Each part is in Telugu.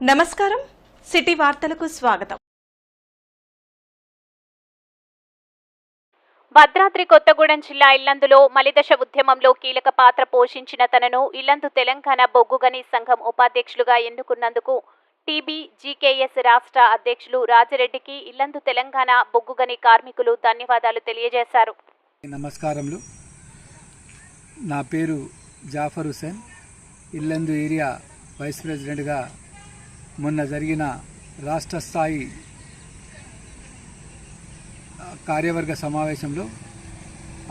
నమస్కారం. సిటీ వార్తలకు స్వాగతం. భద్రాద్రి కొత్తగూడెం జిల్లా ఇల్లందులో మలిదశ ఉద్యమంలో కీలక పాత్ర పోషించిన తనను ఇల్లందు తెలంగాణ బొగ్గుగని సంఘం ఉపాధ్యక్షులుగా ఎన్నుకున్నందుకు టీబీ జీకేఎస్ రాష్ట్ర అధ్యక్షులు రాజిరెడ్డికి ఇల్లందు తెలంగాణ బొగ్గుగని కార్మికులు ధన్యవాదాలు తెలియజేశారు. నమస్కారములు. నా పేరు జాఫర్ హుసేన్ ఇల్లందు ఏరియా వైస్ ప్రెసిడెంట్గా మొన్న జరిగిన రాష్ట్ర స్థాయి కార్యవర్గ సమావేశంలో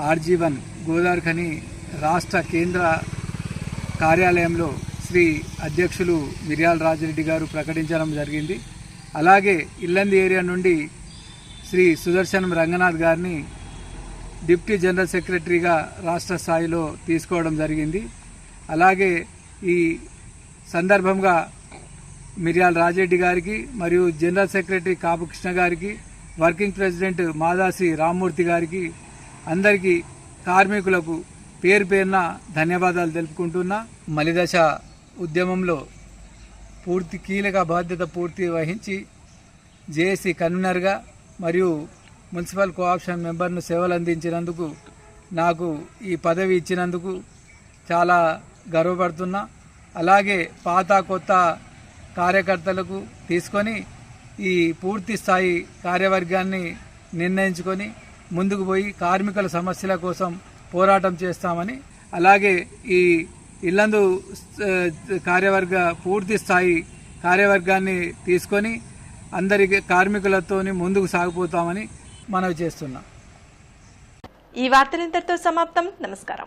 ఆర్జీవన్ గోదార్ఖని రాష్ట్ర కేంద్ర కార్యాలయంలో శ్రీ అధ్యక్షులు మిర్యాల రాజిరెడ్డి గారు ప్రకటించడం జరిగింది. అలాగే ఇల్లంది ఏరియా నుండి శ్రీ సుదర్శనం రంగనాథ్ గారిని డిప్యూటీ జనరల్ సెక్రటరీగా రాష్ట్ర స్థాయిలో తీసుకోవడం జరిగింది. అలాగే ఈ సందర్భంగా మిర్యాల రాజరెడ్డి గారికి మరియు జనరల్ సెక్రటరీ కాపుకృష్ణ గారికి వర్కింగ్ ప్రెసిడెంట్ మాదాసి రామ్మూర్తి గారికి అందరికీ కార్మికులకు పేరు పేరున ధన్యవాదాలు తెలుపుకుంటున్నా. మలిదశ ఉద్యమంలో పూర్తి కీలక బాధ్యత పూర్తి వహించి జేఏసీ కన్వీనర్గా మరియు మున్సిపల్ కోఆప్షన్ మెంబర్ను సేవలు అందించినందుకు నాకు ఈ పదవి ఇచ్చినందుకు చాలా గర్వపడుతున్నా. అలాగే పాత కొత్త కార్యకర్తలకు తీసుకొని ఈ పూర్తి స్థాయి కార్యవర్గాన్ని నిర్ణయించుకొని ముందుకు పోయి కార్మికుల సమస్యల కోసం పోరాటం చేస్తామని అలాగే ఈ ఇల్లందు కార్యవర్గ పూర్తి స్థాయి కార్యవర్గాన్ని తీసుకొని అందరి కార్మికులతోని ముందుకు సాగిపోతామని మనవి చేస్తున్నాం. ఈ వార్తలు ఇంతటితో సమాప్తం. నమస్కారం.